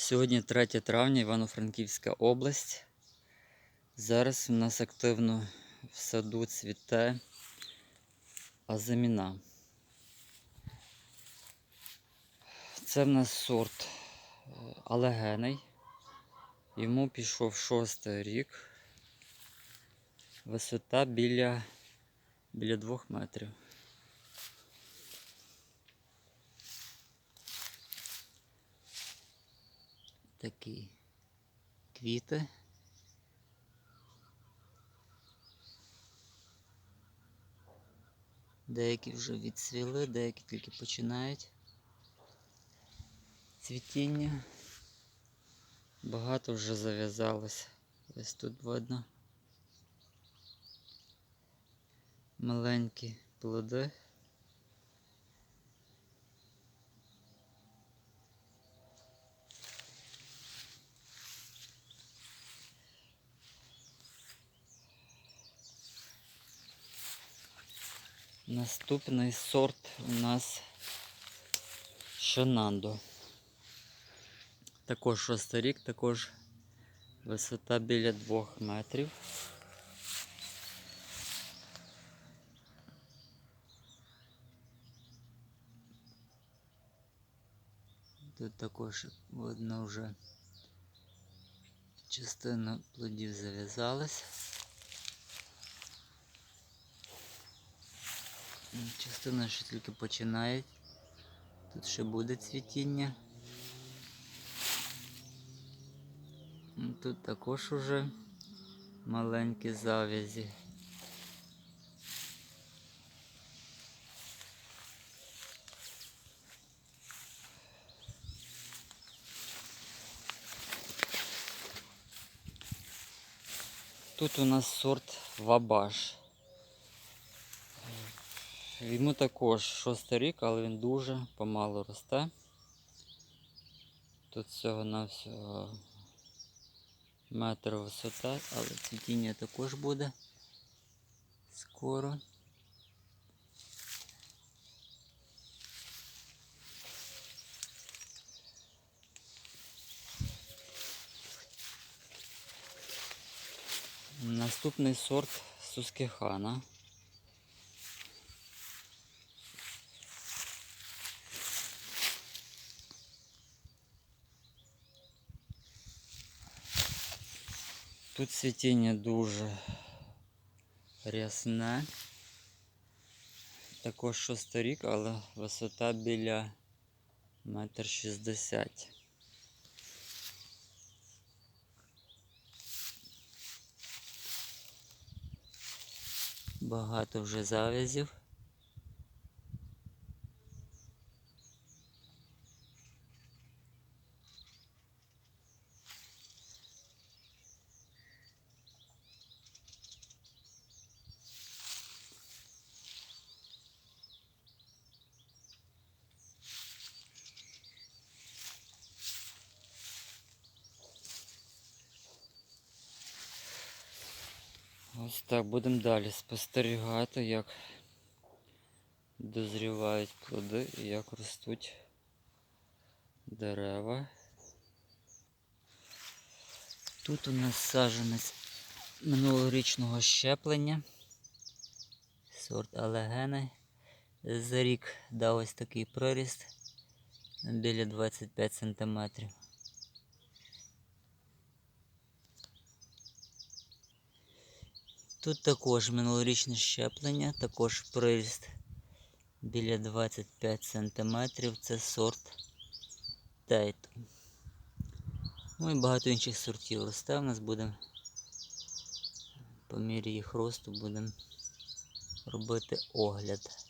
Сьогодні 3 травня, Івано-Франківська область. Зараз у нас активно в саду цвіте азаміна. Це в нас сорт е, алегений. Йому пішов шостий рік. Висота біля, біля двох метрів. Такі квіти. Деякі вже відцвіли, деякі тільки починають цвітіння. Багато вже зав'язалось. Ось тут видно. Маленькі плоди. Наступний сорт у нас Шонандо. Також шостий рік, також висота біля двох метрів. Тут також видно вже частина плодів зав'язалась. Частина ще тільки починає. Тут ще буде цвітіння. Тут також уже маленькі завязі. Тут у нас сорт Вабаш. Йому також шостий рік, але він дуже помало росте. Тут всього на всього метр висота, але цвітіння також буде скоро. Наступний сорт Сускехана. Тут цвітіння дуже рясне. Також шостий рік, але висота біля метр шістдесят. Багато вже завязів. Ось так будемо далі спостерігати, як дозрівають плоди і як ростуть дерева. Тут у нас саджанець минулорічного щеплення. Сорт алегени. За рік дав ось такий приріст біля 25 сантиметрів. Тут також минулорічне щеплення, також приріст біля 25 см. Це сорт Тейту. Ну і багато інших сортів росте. У нас буде по мірі їх росту будемо робити огляд.